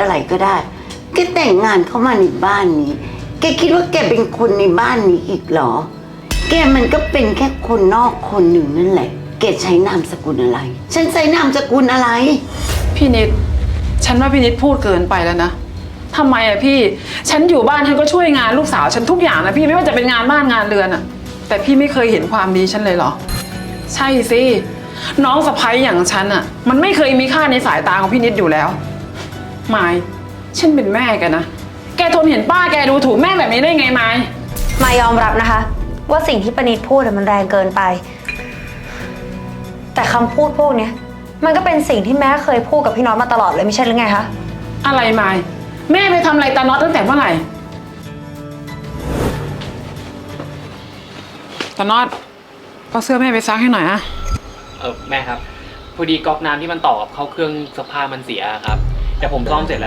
อะไรก็ได้ แกแต่งงานเข้ามาในบ้านนี้ แกคิดว่าแกเป็นคนในบ้านนี้อีกเหรอ แกมันก็เป็นแค่คนนอกคนหนึ่งนั่นแหละ แกใช้นามสกุลอะไร ฉันใช้นามสกุลอะไร พี่นิด ฉันว่าพี่นิดพูดเกินไปแล้วนะทำไมอะพี่ ฉันอยู่บ้านฉันก็ช่วยงานลูกสาวฉันทุกอย่างนะพี่ไม่ว่าจะเป็นงานบ้านงานเรือนอะแต่พี่ไม่เคยเห็นความดีฉันเลยเหรอ ใช่สิ น้องสะพ้ยอย่างฉันอะมันไม่เคยมีค่าในสายตาของพี่นิดอยู่แล้ว ไม้ฉันเป็นแม่แกันนะ แกทนเห็นป้าแกดูถูกแม่แบบนี้ได้ไงไม้มายอมรับนะคะ ว่าสิ่งที่ปณิดพูดอะมันแรงเกินไป แต่คำพูดพวกเนี้ยมันก็เป็นสิ่งที่แม่เคยพูดกับพี่น้องมาตลอดเลยไม่ใช่หรือไงคะ อะไรไม้แม่ไปทำอะไรตาน็อตตั้งแต่เมื่อไหร่ตาน็อตเอาเสื้อแม่ไปซักให้หน่อยอะ เออแม่ครับ พอดีก๊อกน้ำที่มันต่อกับเข้าเครื่องซักผ้ามันเสียครับ เดี๋ยวผมซ่อมเสร็จแล้ว